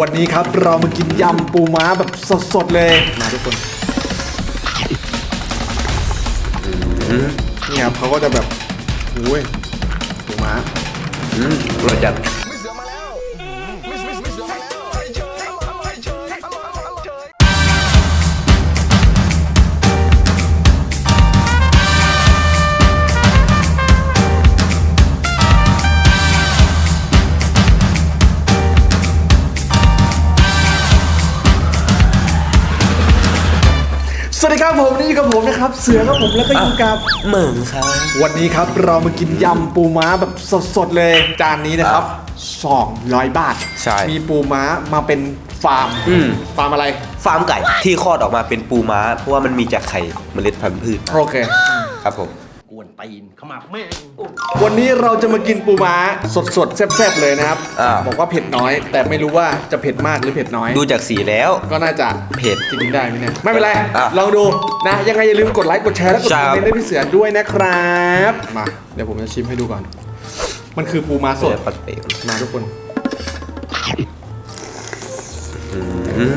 วันนี้ครับเรามากินยำปูม้าแบบสดๆเลย มาทุกคนนี่ครับเขาก็จะแบบโอ้ยปูม้า อืมอร่อยจัด สวัสดีครับผมนี่อยู่กับผมนะครับเสือครับผมแล้วก็อยู่กับเหมือนครับวันนี้ครับเรามากินยำปูม้าแบบสดๆเลยจานนี้นะครับ200 บาท ใช่ มีปูม้ามาเป็นฟาร์มอืม ฟาร์มอะไร ฟาร์มไก่ที่คลอดออกมาเป็นปูม้า เพราะว่ามันมีจากไข่เมล็ดพันธุ์พืชโอเค ครับผมก วนตีนขมับแม่งวันนี้เราจะมากินปูม้าสดๆ แซ่บๆ เลยนะครับ อ่า บอกว่าเผ็ดน้อย แต่ไม่รู้ว่าจะเผ็ดมากหรือเผ็ดน้อย ดูจากสีแล้ว ก็น่าจะเผ็ดกินได้ไหมเนี่ย ไม่เป็นไร อะลองดูนะ ยังไงอย่าลืมกดไลค์ กดแชร์ และกดใช่คอมครับเมนต์ให้พี่เสือด้วยนะครับ มา เดี๋ยวผมจะชิมให้ดูก่อน มันคือปูม้าสด ปัดเป๋วมาทุกคน อืม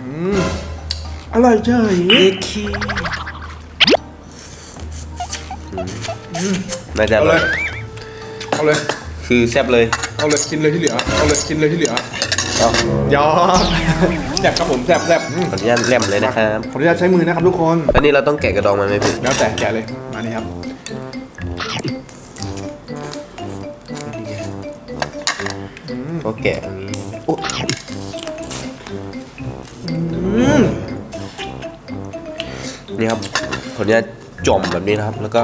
อ ร่อยเฉยเอ็กคีน่าจะอเอาร่เลอยย เอาเลย คือแซ่บเลยเอาเลยกินเลยที่เหลือ เอาเลยกินเลยที่เหลือเอายอมแซ่บครับผมแซ่บแซ่บอืมขออนุญาตแลมเลยนะครับขออนุญาตใช้มือนะครับทุกคนอันนี้เราต้องแกะกระดองมันไหมพี่แล้วแต่แกะเลย มานี่ครับ ก็แกะอย่างนี้โอ้อืม นี่ครับขออนุญาตจ่อมแบบนี้นะครับ แล้วก็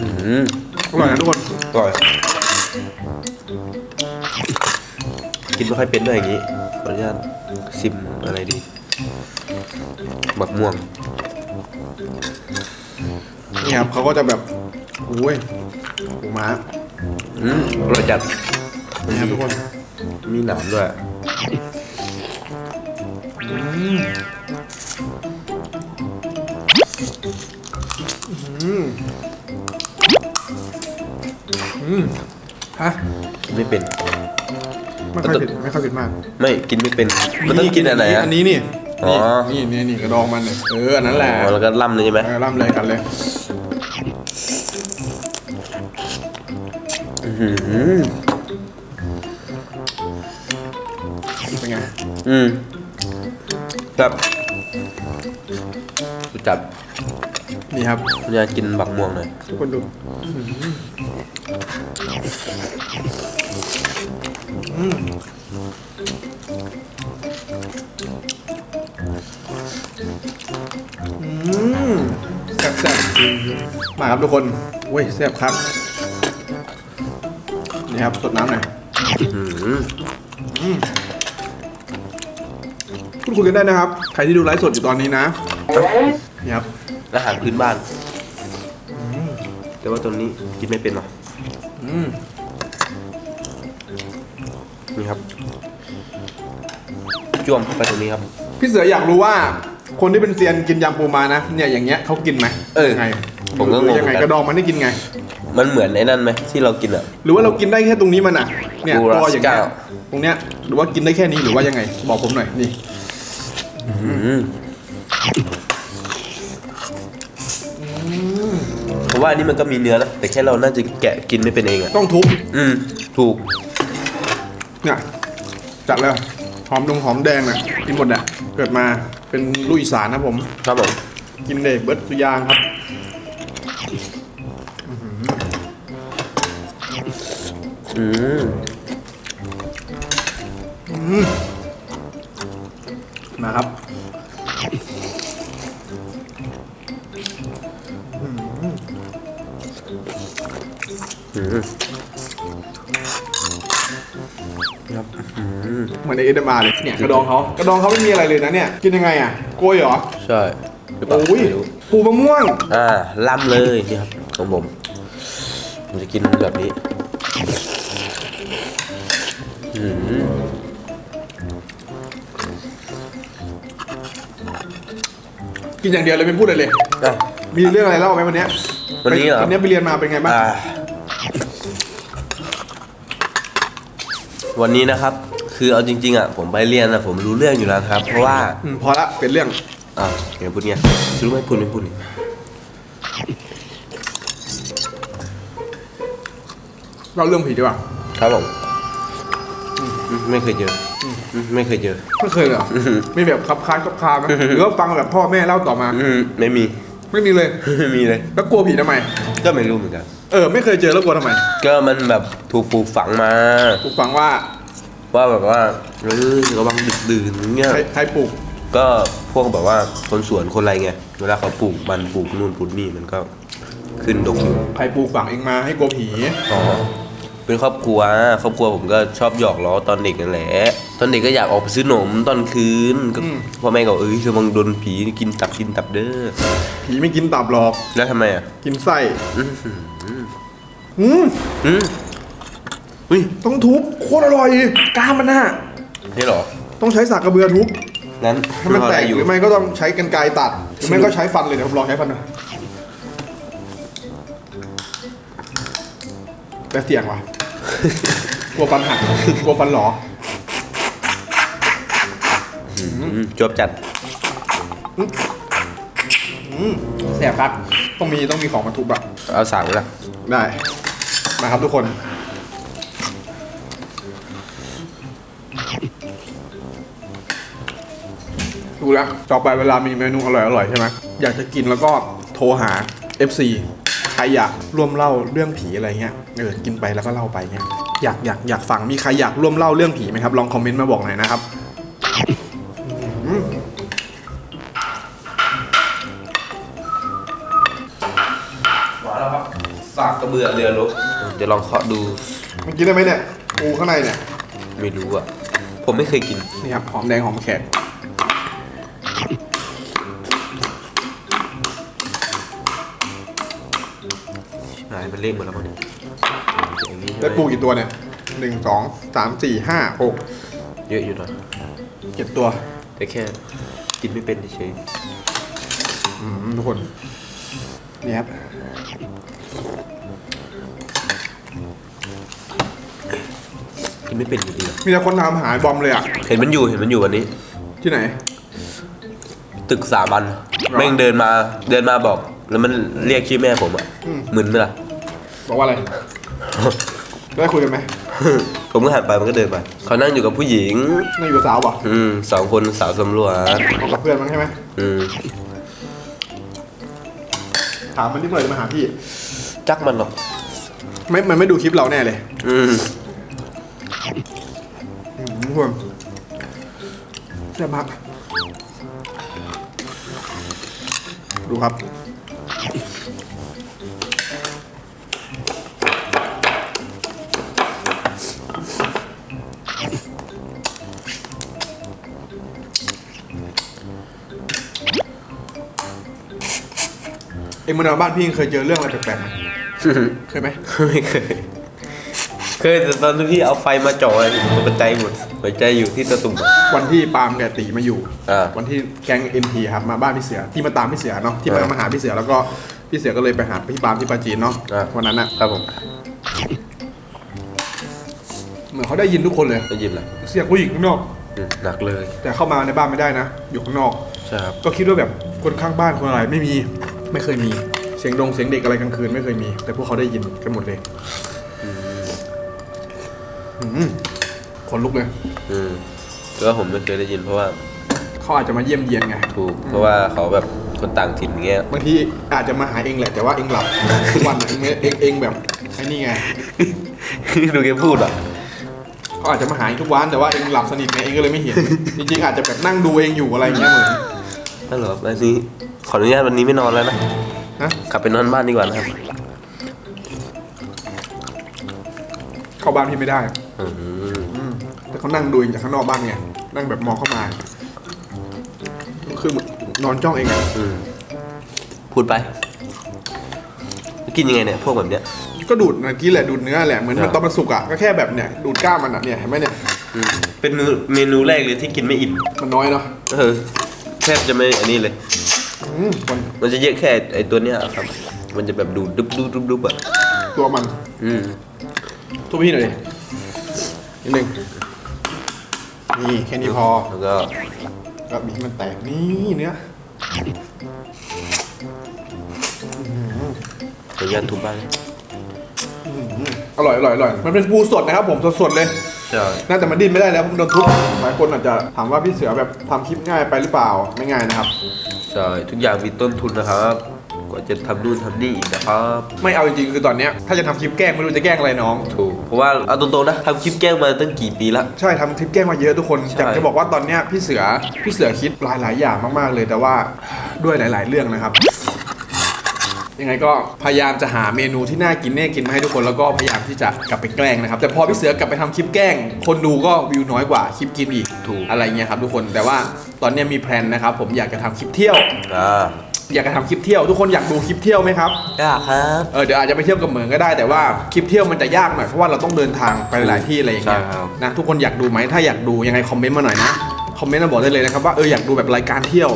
อืมอร่อยนะทุกคนอร่อยกินไม่ค่อยเป็นด้วยอย่างนี้ขออนุญาตซิมอะไรดีบักม่วงนี่ครับเขาก็จะแบบโอ้ยปูม้าอืมอร่อยจัดนี่ครับทุกคนมีหนามด้วยอื กินไม่เป็น ไม่ค่อยเผ็ดไม่ค่อยเผ็ดมากไม่กินไม่เป็น มันต้องกินอันไหนอะ อันนี้นี่อ๋อ นี่นี่นี่กระดองมันเนี่ยเอออันนั้นแหละอ๋อแล้วก็ล่ำเลยใช่ไหมเออร่ำเลยกันเลยอื้อหือเป็นไงอืมครับกูจับ นี่ครับขออนุญาตกินบักม่วงหน่อยทุกคนดูอืมอืมแซ่บแซ่บมาครับทุกคนเว้ยแซ่บครับ นี่ครับสดน้ำหน่อยอื้อหือพูดคุยกันได้นะครับ ใครที่ดูไลฟ์สดอยู่ตอนนี้นะ นี่ครับ อาหารพื้นบ้าน แต่ว่าตัวนี้กินไม่เป็นหรอกอืมนี่ครับจ้วมเข้าไปตรงนี้ครับ พี่เสืออยากรู้ว่า คนที่เป็นเซียนกินยำปูมานะเนี่ยอย่างเงี้ยเขากินไหมเออ ยังไงผมก็งงหรือยังไงเหมือนกัน กระดองมันได้กินไง มันเหมือนไอ้นั่นไหมที่เรากินอะ หรือว่าเรากินได้แค่ตรงนี้มันอะเนี่ยปูตัวอย่างเงี้ยรัสก้า ตรงเนี้ยหรือว่ากินได้แค่นี้หรือว่ายังไง บอกผมหน่อยนี่ อืม เพราะว่าอันนี้มันก็มีเนื้อนะแต่แค่เราน่าจะแกะกินไม่เป็นเองอะต้องทุบอืมถูกเนี่ยจัดเลยหอมดงหอมแดงน่ะกินหมดอะเกิดมาเป็นลุยสานนะผม ครับผมกินเด็กเบิร์ดสุยางครับอืมมาครับ ครับอืมเหมือนในเอเดมาเลยเนี่ยกระดองเขากระดองเขาไม่มีอะไรเลยนะเนี่ย กินยังไงอะโกยเหรอใช่หรือเปล่าโอ้ยไม่รู้ปูมะม่วงอ่าล่ำเลยนี่ครับของผมผมจะกินแบบนี้อืมกินอย่างเดียวเลยไม่พูดอะไรเลย อะ มีเรื่องอะไรเล่าไหมวันเนี้ยวันนี้เหรอ วันเนี้ยไปเรียนมาเป็นไงบ้าง อ่า วันนี้นะครับ คือเอาจริง ๆอะผมไปเรียนอะผมรู้เรื่องอยู่แล้วครับ เพราะว่าอืมพอละเป็นเรื่องอ่าวเดี๋ยวพูดเงี้ยรู้ไหมพูดไม่พูดนี่เราเรื่องผีดีกว่าครับผมอืมไม่เคยเจออืมไม่เคยเจอ ไม่เคยเลยเหรอไม่แบบคับคล้ายคับคาไหมหรือว่าฟังแบบพ่อแม่เล่าต่อมา อืมไม่มี ไม่มีเลย ไม่มีเลย แล้วกลัวผีทำไม ก็ไม่รู้เหมือนกัน เออไม่เคยเจอแล้วกลัวทำไมก็มันแบบถูกปลูกฝังมากูฟังว่าว่าแบบว่าเออระวังดึกดื่นเงี้ยใครใครปลูกก็พวกแบบว่าคนสวนคนอะไรไงเวลาเขาปลูกมันปลูกนู่นปลูกนี่มันก็ขึ้นดกอยู่ใครปลูกฝังเองมาให้กลัวผีอ๋อเป็นครอบครัวครอบครัวผมก็ชอบหยอกล้อตอนเด็กนั่นแหละตอนเด็กก็อยากออกไปซื้อหนมตอนคืนก็พ่อแม่ก็เอ้ยระวังโดนผีกินตับกินตับเด้อผีไม่กินตับหรอกแล้วทำไมอะกินไส้ อื้อหือ อืมอืมอุ้ยต้องทุบโคตรอร่อยกล้ามมันน่ะนี่เหรอ ต้องใช้สากกระเบือทุบนั้นให้มันแตกรออะไรหรือไม่ก็ต้องใช้กันไกรตัดหรือไม่ก็ใช้ฟันเลยเดี๋ยวผมลองใช้ฟันหน่อยแต่เสี่ยงว่ะกลัวฟันหักกลัวฟันหลออืมจวบจัดอืมแสบครับ ต้องมีต้องมีของมาทุบอะเอาสั่งละได้ มาครับทุกคน ดูแล้วต่อไปเวลามีเมนูอร่อยๆใช่ไหมอยากจะกินแล้วก็โทรหา FC ใครอยากร่วมเล่าเรื่องผีอะไรเงี้ยเออกินไปแล้วก็เล่าไปเงี้ยอยากอยากอยากฟังมีใครอยากร่วมเล่าเรื่องผีไหมครับลองคอมเมนต์มาบอกหน่อยนะครับ ระเบือเรือรบเดี๋ยวลองเคาะดู มันกินได้ไหมเนี่ยปูข้างในเนี่ย ไม่รู้อะ ผมไม่เคยกิน นี่ครับหอมแดงหอมแขกหายมันเล่งหมดแล้วมั้งเนี่ยอย่างนี้ใช่ไหมได้ปูกี่ตัวเนี่ยหนึ่งสองสามสี่ห้าหกเยอะอยู่นะเจ็ดตัว แต่แค่กินไม่เป็นเฉยอืมทุกคน นี่ครับ ไม่เป็นอยู่ดีอะมีแต่คนถามหายบอมเลยอะ เห็นมันอยู่เห็นมันอยู่วันนี้ ที่ไหน ตึกสาบันแม่งเดินมาเดินมาบอก แล้วมันเรียกชื่อแม่ผมอะอืม มึนไหมล่ะ บอกว่าอะไร ได้คุยกันไหมผมก็หันไปมันก็เดินไปเขานั่งอยู่กับผู้หญิง นั่งอยู่กับสาวป่ะอืมสองคนสาวสำรวจเอากับเพื่อนมั้งใช่ไหมอืมถามมันที่เมื่อไหร่จะมาหาพี่ จักมันหรอกไม่มันไม่ดูคลิปเราแน่เลย อืมอืม ทุกคนแซ่บมากดูครับ เอ็งมาดาบ้านพี่เคยเจอเรื่องอะไรแปลกๆไหมเคยไหม ไม่เคย เคยแต่ตอนที่เอาไฟมาจ่อไอ้ตกใจหมดหัวใจอยู่ที่ตะตุ่มอะวันที่ปาล์มกับตีมาอยู่ อ่าวันที่แก๊งเอ็นทีครับมาบ้านพี่เสือที่มาตามพี่เสือเนาะที่มาอ่ามมาหาพี่เสือแล้วก็พี่เสือก็เลยไปหาพี่ปาล์มที่ปาจีนเนาะอ่า วันนั้นอะครับผมเหมือนเขาได้ยินทุกคนเลยได้ยินเลยเสียงผู้หญิงข้างนอก อืมหนักเลยแต่เข้ามาในบ้านไม่ได้นะ อยู่ข้างนอก ใช่ครับก็คิดว่าแบบคนข้างบ้านคนอะไรไม่มีไม่เคยมีเสียงดงเสียงเด็กอะไรกลางคืนไม่เคยมี แต่พวกเขาได้ยินกันหมดเลย อืมคนลุกเลย อืมก็ผมไม่เคยได้ยินเพราะว่าเขาอาจจะมาเยี่ยมเยียนไง ถูก เพราะว่าเขาแบบคนต่างถิ่นเงี้ย บางทีอาจจะมาหาเองแหละแต่ว่าเองหลับ ทุกวันอะเองไม่เองเองแบบไอ้นี่ไงดูแกพูดอะ เขาอาจจะมาหาเองทุกวันแต่ว่าเองหลับสนิทไงเองก็เลยไม่เห็น จริงๆอาจจะแบบนั่งดูเองอยู่อะไรอย่างเงี้ยเหมือน นั่นเหรอวันนี้ขออนุญาตวันนี้ไม่นอนแล้วนะนะกลับไปนอนบ้านดีกว่านะครับ เข้าบ้านพี่ไม่ได้อืม อืมแต่เขานั่งดูเองจากข้างนอกบ้านไงนั่งแบบมองเข้ามา คือเหมือนนอนจ้องเองไงอืมพูดไป กินยังไงเนี่ย พวกแบบเนี้ย ก็ดูดเมื่อกี้แหละดูดเนื้อแหละเหมือนครัมันบตอนมันสุกอะก็แค่แบบเนี่ยดูดกล้ามมันอะเนี่ยเห็นไหมเนี่ยอืมเป็นเมนูเมนูแรกเลยที่กินไม่อิ่มมันน้อยเนาะเออแทบจะไม่อันนี้เลย อืมมันมันจะเยอะแค่ไอตัวเนี้ยครับ มันจะแบบดูดดุบดุบดุบดุบอะตัวมัน อืมตัวพี่หน่อยดิ นิดนึงนี่แค่นี้พอแล้วก็ก็บีบให้มันแตกนี่เนื้อขออนุญาตทุบบ้างอร่อยอร่อยอร่อยมันเป็นปูสดนะครับผมสดๆเลยใช่น่าจะมาดิ้นไม่ได้แล้วเพราะมันโดนทุบหลายคนอาจจะถามว่าพี่เสือแบบทำคลิปง่ายไปหรือเปล่าไม่ง่ายนะครับ ใช่ทุกอย่างมีต้นทุนนะครับ กว่าจะทำนู่นทำนี่อีกนะครับไม่เอาจริงๆคือตอนเนี้ยถ้าจะทำคลิปแกล้งไม่รู้จะแกล้งอะไรน้อง ถูกเพราะว่าเอาตรงๆนะทำคลิปแกล้งมาตั้งกี่ปีละ ใช่ทำคลิปแกล้งมาเยอะทุกคนใช่ อยากจะบอกว่าตอนเนี้ยพี่เสือพี่เสือคิดหลายๆ อย่างมากๆเลย แต่ว่าด้วยหลาย ๆ เรื่องนะครับ ยังไงก็พยายามจะหาเมนูที่น่ากินแน่กินมาให้ทุกคนแล้วก็พยายามที่จะกลับไปแกล้งนะครับ แต่พอพี่เสือกลับไปทำคลิปแกล้ง คนดูก็วิวน้อยกว่าคลิปกินอีกถูก อะไรเงี้ยครับทุกคนแต่ว่าตอนเนี้ยมีแพลนนะครับผมอยากจะทำคลิปเที่ยว อ่า อยากจะทำคลิปเที่ยว ทุกคนอยากดูคลิปเที่ยวไหมครับ ยากครับเออเดี๋ยวอาจจะไปเที่ยวกับเหมืองก็ได้ แต่ว่าคลิปเที่ยวมันจะยากหน่อยเพราะว่าเราต้องเดินทางไปหลายที่อะไรอย่างเงี้ยใช่ครับ นะทุกคนอยากดูไหมถ้าอยากดูยังไงคอมเมนต์มาหน่อยนะคอมเมนต์มาบอกได้เลยนะครับว่าเอออยากดูแบบรายการเที่ยว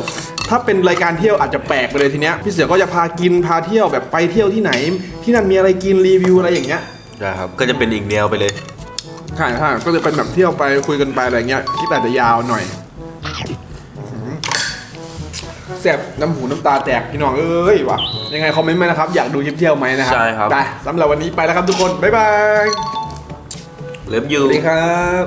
ถ้าเป็นรายการเที่ยวอาจจะแปลกไปเลยทีเนี้ยพี่เสือก็จะพากินพาเที่ยวแบบไปเที่ยวที่ไหน ที่นั่นมีอะไรกินรีวิวอะไรอย่างเงี้ย ใช่ครับ ก็จะเป็นอีกแนวไปเลย ใช่ใช่ก็จะเป็นแบบเที่ยวไปคุยกันไปอะไรเงี้ยคลิปอาจจะยาวหน่อย แสบน้ำหูน้ำตาแตกพี่น้องเอ้ยว่ะยังไงคอมเมนต์มานะครับ อยากดูคลิปเที่ยวไหมนะครัใช่ครับ ไปสำหรับวันนี้ไปแล้วครับทุกคน บ๊ายบายเลิฟยู สวัสดีครับ